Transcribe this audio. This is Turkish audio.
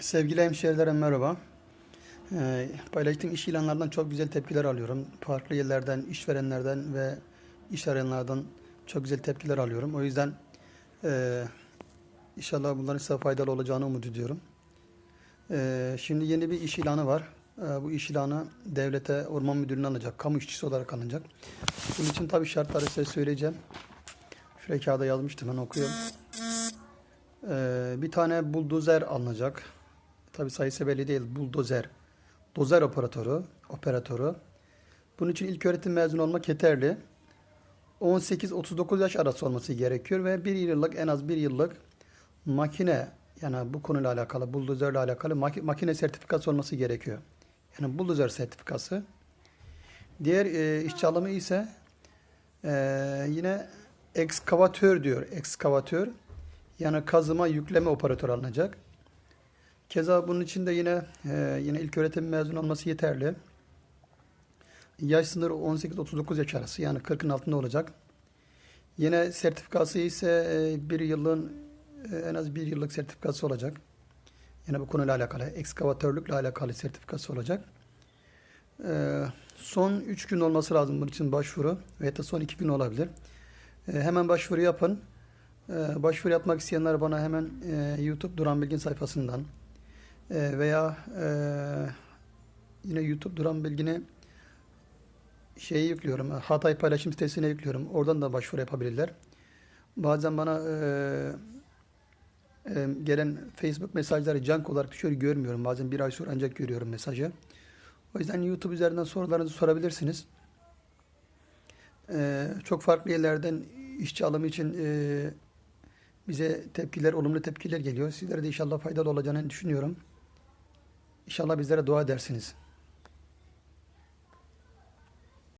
Sevgili hemşehrilerim merhaba. Ee, paylaştığım iş ilanlarından çok güzel tepkiler alıyorum. Farklı yerlerden, işverenlerden ve iş arayanlardan çok güzel tepkiler alıyorum. O yüzden e, inşallah bunların size faydalı olacağını umut ediyorum. Ee, şimdi yeni bir iş ilanı var. Ee, bu iş ilanı devlete, orman müdürlüğüne alınacak. Kamu işçisi olarak alınacak. Bunun için tabii şartları size söyleyeceğim. Şuraya kağıda yazmıştım ben okuyorum. Ee, bir tane buldozer alınacak. Tabi sayısı belli değil. Buldozer. Dozer operatörü. Operatörü. Bunun için ilk öğretim mezunu olmak yeterli. 18-39 yaş arası olması gerekiyor ve bir yıllık en az bir yıllık makine yani bu konuyla alakalı, buldozerle alakalı mak- makine sertifikası olması gerekiyor. Yani buldozer sertifikası. Diğer e, işçi alımı ise e, yine ekskavatör diyor. Ekskavatör. Yani kazıma yükleme operatörü alınacak. Keza bunun için de yine e, yine ilk öğretim mezunu olması yeterli. Yaş sınırı 18-39 yaş arası yani 40'ın altında olacak. Yine sertifikası ise e, bir yılın e, en az bir yıllık sertifikası olacak. Yine bu konuyla alakalı, ekskavatörlükle alakalı sertifikası olacak. Son 3 gün olması lazım bunun için başvuru veya da son 2 gün olabilir. Hemen başvuru yapın. Başvuru yapmak isteyenler bana hemen YouTube Duran Bilgin sayfasından e, veya e, yine YouTube Duran Bilgin'i şeyi yüklüyorum. Hatay paylaşım sitesine yüklüyorum. Oradan da başvuru yapabilirler. Bazen bana e, e, gelen Facebook mesajları junk olarak düşüyor görmüyorum. Bazen bir ay sonra ancak görüyorum mesajı. O yüzden YouTube üzerinden sorularınızı sorabilirsiniz. Çok farklı yerlerden işçi alımı için bize tepkiler, olumlu tepkiler geliyor. Sizlere de inşallah faydalı olacağını düşünüyorum. İnşallah bizlere dua edersiniz.